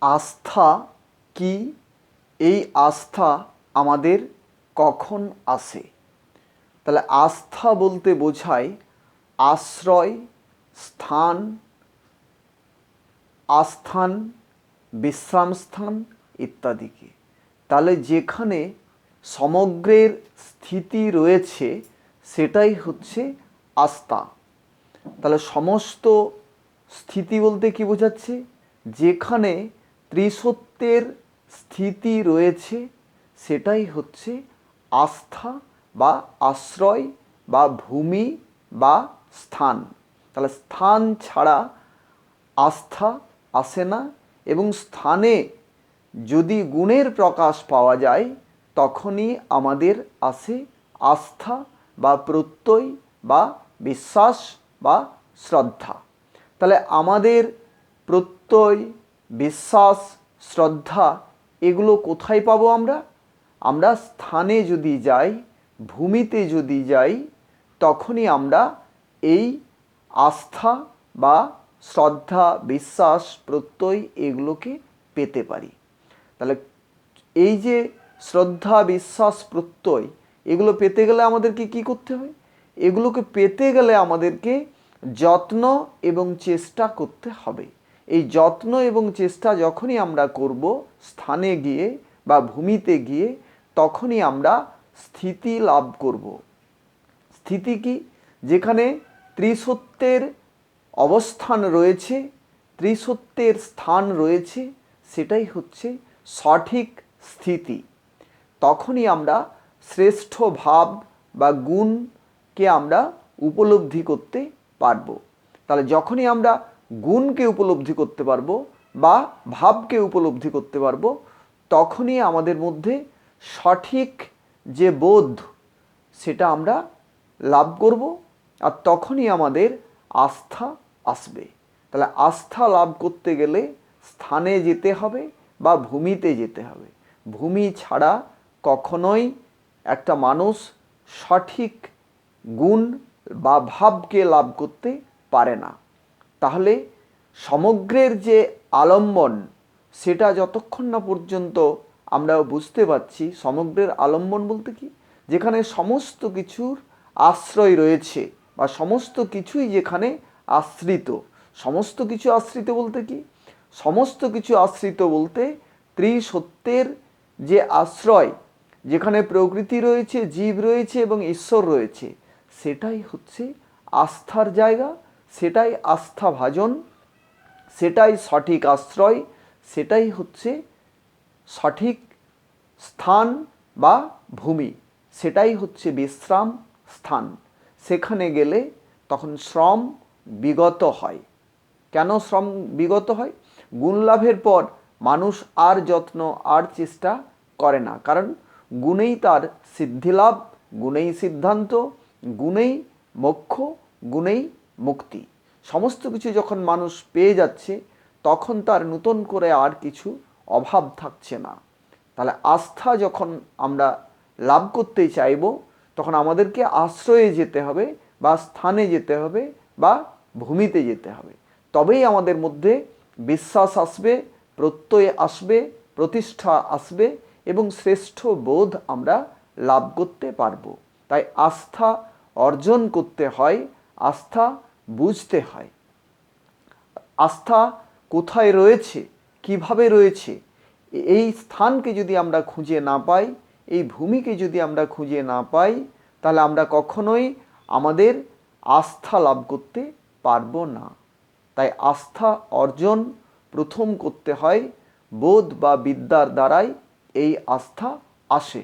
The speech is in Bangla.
আস্থা কি? এই আস্থা আমাদের কখন আসে? তাহলে আস্থা বলতে বোঝায় আশ্রয়, স্থান, আস্থান বিশ্রামস্থান ইত্যাদিকে। তাহলে যেখানে সমগ্রের স্থিতি রয়েছে সেটাই হচ্ছে আস্থা। তাহলে সমস্ত স্থিতি বলতে কি বোঝাচ্ছে? যেখানে ত্রিসত্যের স্থিতি রয়েছে, সেটাই হচ্ছে আস্থা বা আশ্রয় বা ভূমি বা স্থান। তাহলে স্থান ছাড়া আস্থা আসে না এবং স্থানে যদি গুণের প্রকাশ পাওয়া যায়, তখনই আমাদের আসে আস্থা বা প্রত্যয় বা বিশ্বাস বা শ্রদ্ধা। তাহলে আমাদের প্রত্যয় বিশ্বাস, শ্রদ্ধা, এগুলো কোথায় পাবো আমরা? আমরা স্থানে যদি যাই, ভূমিতে যদি যাই, তখনই আমরা এই আস্থা বা শ্রদ্ধা, বিশ্বাস, প্রত্যয় এগুলোকে পেতে পারি। তাহলে এই যে শ্রদ্ধা, বিশ্বাস, প্রত্যয় এগুলো পেতে গেলে আমাদেরকে কি করতে হবে এগুলোকে পেতে গেলে আমাদেরকে যত্ন এবং চেষ্টা করতে হবে। এই যত্ন এবং চেষ্টা যখনই আমরা করব, স্থানে গিয়ে বা ভূমিতে গিয়ে তখনই আমরা স্থিতি লাভ করব। স্থিতি কি? যেখানে ত্রিসত্যের অবস্থান রয়েছে, ত্রিসত্যের স্থান রয়েছে, সেটাই হচ্ছে সঠিক স্থিতি। তখনই আমরা শ্রেষ্ঠ ভাব বা গুণকে আমরা উপলব্ধি করতে পারব। তাহলে যখনই আমরা গুণকে উপলব্ধি করতে পারব বা ভাবকে উপলব্ধি করতে পারব, তখনই আমাদের মধ্যে সঠিক যে বোধ, সেটা আমরা লাভ করব আর তখনই আমাদের আস্থা আসবে। তাহলে আস্থা লাভ করতে গেলে স্থানে যেতে হবে বা ভূমিতে যেতে হবে। ভূমি ছাড়া কখনোই একটা মানুষ সঠিক গুণ বা ভাবকে লাভ করতে পারে না। তাহলে সমগ্রের যে আলম্বন, সেটা যতক্ষণ না পর্যন্ত আমরা বুঝতে পারছি, সমগ্রের আলম্বন বলতে কি? যেখানে সমস্ত কিছুর আশ্রয় রয়েছে বা সমস্ত কিছুই যেখানে আশ্রিত। সমস্ত কিছু আশ্রিত বলতে কি? সমস্ত কিছু আশ্রিত বলতে ত্রিসত্যের যে আশ্রয়, যেখানে প্রকৃতি রয়েছে, জীব রয়েছে এবং ঈশ্বর রয়েছে, সেটাই হচ্ছে আস্থার জায়গা সেটাই আস্থা ভাজন, সেটাই সঠিক আশ্রয়, সেটাই হচ্ছে সঠিক স্থান বা ভূমি, সেটাই হচ্ছে বিশ্রাম স্থান। সেখানে গেলে তখন শ্রম বিগত হয়। কেন শ্রম বিগত হয়? গুণ লাভের পর মানুষ আর যত্ন, আর চেষ্টা করে না। কারণ গুণেই তার সিদ্ধিলাভ, গুণেই সিদ্ধান্ত, গুণেই মোক্ষ, গুণেই মুক্তি। সমস্ত কিছু যখন মানুষ পেয়ে যাচ্ছে, তখন তার নতুন করে আর কিছু অভাব থাকছে না। তাহলে আস্থা যখন আমরা লাভ করতে চাইব, তখন আমাদেরকে আশ্রয়ে যেতে হবে বা স্থানে যেতে হবে বা ভূমিতে যেতে হবে। তবেই আমাদের মধ্যে বিশ্বাস আসবে, প্রত্যয় আসবে, প্রতিষ্ঠা আসবে এবং শ্রেষ্ঠ বোধ আমরা লাভ করতে পারব। তাই আস্থা অর্জন করতে হয়, আস্থা বুঝতে হয়। আস্থা কোথায় রয়েছে? কীভাবে রয়েছে? এই স্থানকে যদি আমরা খুঁজে না পাই, এই ভূমিকে যদি আমরা খুঁজে না পাই, তাহলে আমরা কখনোই আমাদের আস্থা লাভ করতে পারব না। তাই আস্থা অর্জন প্রথম করতে হয় বোধ বা বিদ্যার দ্বারাই এই আস্থা আসে।